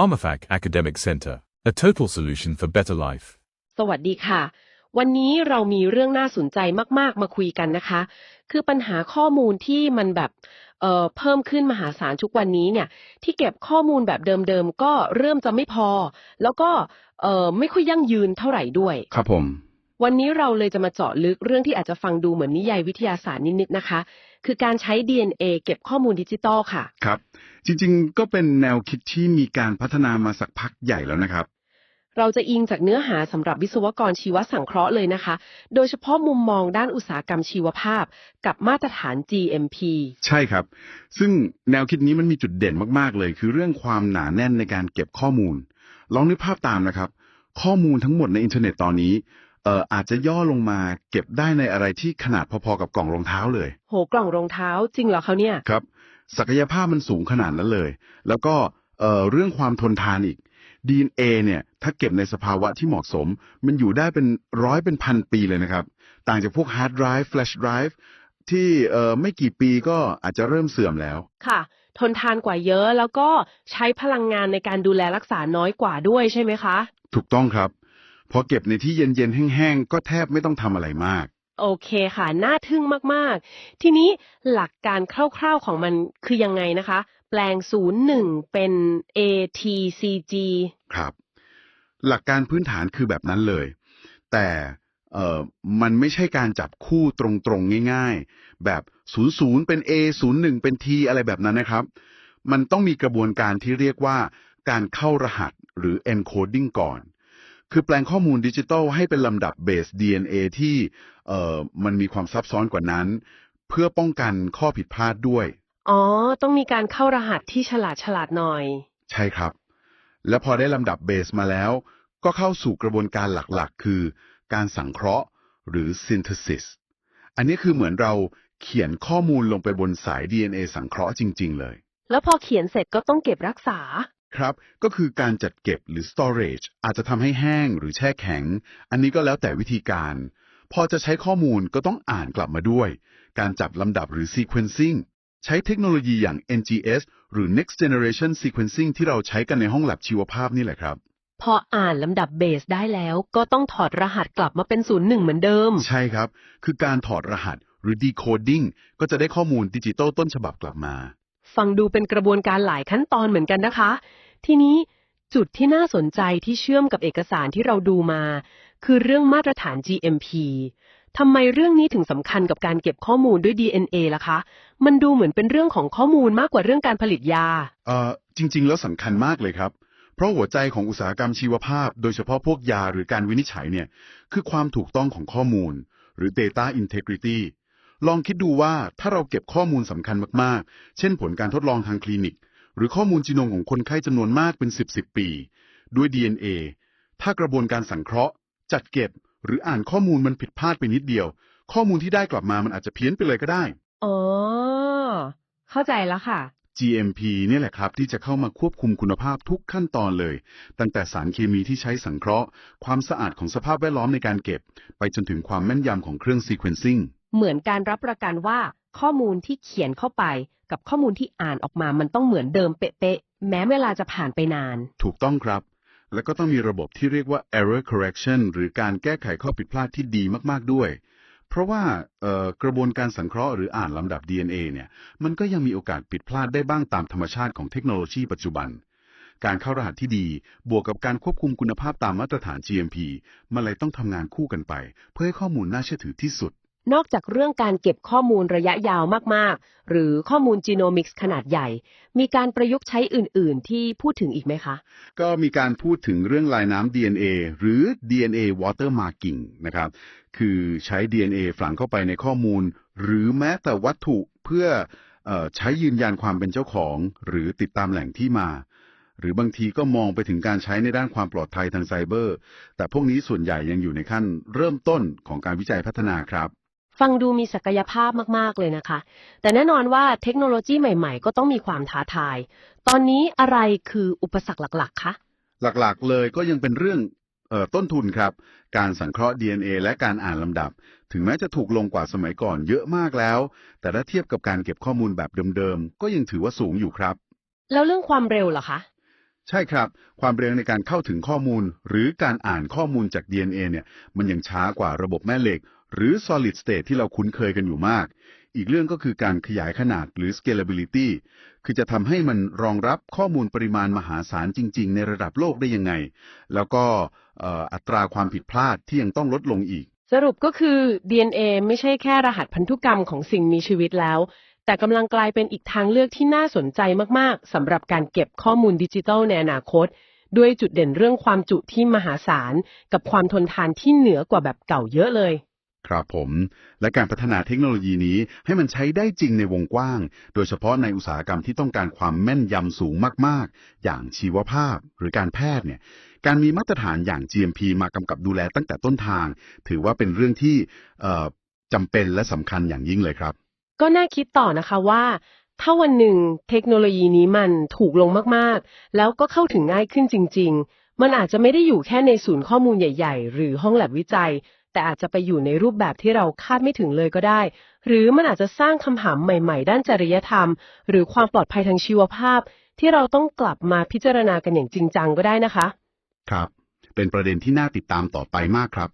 PharmaFac Academic Center, a total solution for better life. สวัสดีค่ะ วันนี้เรามีเรื่องน่าสนใจมากๆ มาคุยกันนะคะ คือปัญหาข้อมูลที่มันแบบเอ่อเพิ่มขึ้นมหาศาลทุกวันนี้เนี่ย ที่เก็บข้อมูลแบบเดิมๆ ก็เริ่มจะไม่พอ แล้วก็เอ่อไม่ค่อยยั่งยืนเท่าไหร่ด้วย ครับผม วันนี้เราเลยจะมาเจาะลึกเรื่องที่อาจจะฟังดูเหมือนนิยายวิทยาศาสตร์นิดๆนะคะ คือการใช้ DNA เก็บข้อมูลดิจิตอลค่ะ ครับ จริงๆ ก็เป็นแนวคิดที่มีการพัฒนามาสักพักใหญ่แล้วนะครับ เราจะอิงจากเนื้อหาสำหรับวิศวกรชีวสังเคราะห์เลยนะคะ โดยเฉพาะมุมมองด้านอุตสาหกรรมชีวภาพ กับมาตรฐาน GMP ใช่ครับ ซึ่งแนวคิดนี้มันมีจุดเด่นมากๆเลย คือเรื่องความหนาแน่นในการเก็บข้อมูล ลองนึกภาพตามนะครับ ข้อมูลทั้งหมดในอินเทอร์เน็ตตอนนี้เอ่ออาจจะย่อลงมาเก็บได้ในอะไรที่ขนาดพอๆกับกล่องรองเท้าเลย โหกล่องรองเท้าจริงเหรอเขาเนี่ย ครับ ศักยภาพมันสูงขนาดนั้นเลย แล้วก็เอ่อเรื่องความทนทานอีก DNA เนี่ยถ้าเก็บในสภาวะที่เหมาะสม มันอยู่ได้เป็นร้อยเป็นพันปีเลยนะครับ ต่างจากพวกฮาร์ดไดรฟ์แฟลชไดรฟ์ที่เอ่อไม่กี่ปีก็อาจจะเริ่มเสื่อมแล้ว ค่ะ ทนทานกว่าเยอะแล้วก็ใช้พลังงานในการดูแลรักษาน้อยกว่าด้วยใช่ไหมคะ ถูกต้องครับ พอเก็บในที่เย็นๆแห้งๆก็แทบไม่ต้องทำอะไรมาก โอเคค่ะ น่าทึ่งมาก ๆ ทีนี้หลักการคร่าว ๆ ของมันคือยังไงนะคะ แปลง 01 เป็น ATCG ครับ หลักการพื้นฐานคือแบบนั้นเลย แต่เอ่อมันไม่ใช่การจับคู่ตรงๆ ง่าย ๆ แบบ 00 เป็น A 01 เป็น T อะไรแบบนั้นนะครับ มันต้องมีกระบวนการที่เรียกว่าการเข้ารหัสหรือ encoding ก่อน คือแปลงข้อมูลดิจิทัลให้เป็นลำดับเบส DNA ที่เอ่อมันมีความซับซ้อนกว่านั้น เพื่อป้องกันข้อผิดพลาดด้วย อ๋อ ต้องมีการเข้ารหัสที่ฉลาดฉลาดๆหน่อย ใช่ครับ และพอได้ลำดับเบสมาแล้ว ก็เข้าสู่กระบวนการหลักๆ คือการสังเคราะห์หรือ synthesis อันนี้คือเหมือนเราเขียนข้อมูลลงไปบนสาย DNA สังเคราะห์จริง ๆ เลย แล้วพอเขียนเสร็จก็ต้องเก็บรักษา ครับ ก็คือการจัดเก็บหรือ storage อาจจะทำให้แห้งหรือแช่แข็ง อันนี้ก็แล้วแต่วิธีการ พอจะใช้ข้อมูลก็ต้องอ่านกลับมาด้วย การจับลำดับหรือ sequencing ใช้เทคโนโลยีอย่าง NGS หรือ next generation sequencing ที่เราใช้กันในห้องแลบชีวภาพนี่แหละครับ พออ่านลำดับเบสได้แล้วก็ต้องถอดรหัสกลับมาเป็น01เหมือนเดิม ใช่ครับ คือการถอดรหัสหรือ decoding ก็จะได้ข้อมูลดิจิตอลต้นฉบับกลับมา ฟังดูเป็นกระบวนการหลายขั้นตอนเหมือนกันนะคะ ทีนี้จุดที่น่าสนใจที่เชื่อมกับเอกสารที่เราดูมา คือเรื่องมาตรฐาน GMP ทำไมเรื่องนี้ถึงสำคัญกับการเก็บข้อมูลด้วย DNA ล่ะคะ มันดูเหมือนเป็นเรื่องของข้อมูลมากกว่าเรื่องการผลิตยา เอ่อจริง ๆ แล้วสำคัญมากเลยครับ เพราะหัวใจของอุตสาหกรรมชีวภาพ โดยเฉพาะพวกยาหรือการวินิจฉัยเนี่ย คือความถูกต้องของข้อมูล หรือ data integrity ลองคิดดูว่าถ้าเราเก็บข้อมูลสำคัญมากๆ เช่นผลการทดลองทางคลินิก หรือข้อมูลจีโนมของคนไข้จำนวนมากเป็น 10 10ปี ด้วย DNA ถ้ากระบวนการสังเคราะห์ จัดเก็บ หรืออ่านข้อมูลมันผิดพลาดไปนิดเดียว ข้อมูลที่ได้กลับมามันอาจจะเพี้ยนไปเลยก็ได้ อ๋อ เข้าใจแล้วค่ะ GMP เนี่ยแหละครับที่จะเข้ามาควบคุมคุณภาพทุกขั้นตอนเลย ตั้งแต่สารเคมีที่ใช้สังเคราะห์ ความสะอาดของสภาพแวดล้อมในการเก็บ ไปจนถึงความแม่นยำของเครื่อง sequencing เหมือนการรับประกันว่าข้อมูลที่เขียนเข้าไป กับข้อมูลที่อ่านออกมามันต้องเหมือนเดิมเป๊ะๆแม้เวลาจะผ่านไปนาน ถูกต้องครับ แล้วก็ต้องมีระบบที่เรียกว่า error correction หรือการแก้ไขข้อผิดพลาดที่ดีมากๆด้วย เพราะว่ากระบวนการสังเคราะห์หรืออ่านลำดับ DNA เนี่ย มันก็ยังมีโอกาสผิดพลาดได้บ้างตามธรรมชาติของเทคโนโลยีปัจจุบัน การเข้ารหัสที่ดี บวกกับการควบคุมคุณภาพตามมาตรฐาน GMP มันเลยต้องทำงานคู่กันไป เพื่อให้ข้อมูลน่าเชื่อถือที่สุด นอกจากเรื่องการเก็บข้อมูลระยะยาวมาก ๆ หรือข้อมูลจีโนมิกส์ขนาดใหญ่ มีการประยุกต์ใช้อื่น ๆ ที่พูดถึงอีกไหมคะ ก็มีการพูดถึงเรื่องลายน้ำ DNA หรือ DNA watermarking นะครับ คือใช้ DNA ฝังเข้าไปในข้อมูล หรือแม้แต่วัตถุเพื่อออใช้ยืนยันความเป็นเจ้าของ หรือติดตามแหล่งที่มา หรือบางทีก็มองไปถึงการใช้ในด้านความปลอดภัยทางไซเบอร์ แต่พวกนี้ส่วนใหญ่ยังอยู่ในขั้นเริ่มต้นของการวิจัยพัฒนาครับ ฟังดูมีศักยภาพมากๆเลยนะคะ แต่แน่นอนว่าเทคโนโลยีใหม่ๆ ก็ต้องมีความท้าทาย ตอนนี้อะไรคืออุปสรรคหลักๆ คะ หลักๆ เลยก็ยังเป็นเรื่องเอ่อต้นทุนครับ การสังเคราะห์ DNA และการอ่านลำดับ ถึงแม้จะถูกลงกว่าสมัยก่อนเยอะมากแล้ว แต่ถ้าเทียบกับการเก็บข้อมูลแบบเดิมๆ ก็ยังถือว่าสูงอยู่ครับ แล้วเรื่องความเร็วล่ะคะ ใช่ครับ ความเร็วในการเข้าถึงข้อมูล หรือการอ่านข้อมูลจาก DNA เนี่ย มันยังช้ากว่าระบบแม่เหล็ก หรือ solid state ที่เราคุ้นเคยกันอยู่มาก อีกเรื่องก็คือการขยายขนาดหรือ scalability คือจะทำให้มันรองรับข้อมูลปริมาณมหาศาลจริง ๆ ในระดับโลกได้ยังไง แล้วก็อัตราความผิดพลาดที่ยังต้องลดลงอีก สรุปก็คือ DNA ไม่ใช่แค่รหัสพันธุกรรมของสิ่งมีชีวิตแล้ว แต่กำลังกลายเป็นอีกทางเลือกที่น่าสนใจมากๆสำหรับการเก็บข้อมูลดิจิทัลในอนาคตด้วยจุดเด่นเรื่องความจุที่มหาศาล กับความทนทานที่เหนือกว่าแบบเก่าเยอะเลย ครับผม และการพัฒนาเทคโนโลยีนี้ให้มันใช้ได้จริงในวงกว้าง โดยเฉพาะในอุตสาหกรรมที่ต้องการความแม่นยำสูงมาก ๆ อย่างชีวภาพหรือการแพทย์เนี่ย การมีมาตรฐานอย่าง GMP มากำกับดูแลตั้งแต่ต้นทาง ถือว่าเป็นเรื่องที่เอ่อจำเป็นและสำคัญอย่างยิ่งเลยครับ ก็น่าคิดต่อนะคะว่า ถ้าวันหนึ่งเทคโนโลยีนี้มันถูกลงมากๆ แล้วก็เข้าถึงง่ายขึ้นจริง ๆ มันอาจจะไม่ได้อยู่แค่ในศูนย์ข้อมูลใหญ่ ๆ หรือห้องแลบวิจัย แต่อาจจะไปอยู่ในรูปแบบที่เราคาดไม่ถึงเลยก็ได้ หรือมันอาจจะสร้างคำถามใหม่ ๆ ด้านจริยธรรม หรือความปลอดภัยทางชีวภาพ ที่เราต้องกลับมาพิจารณากันอย่างจริงจังก็ได้นะคะ ครับ เป็นประเด็นที่น่าติดตามต่อไปมากครับ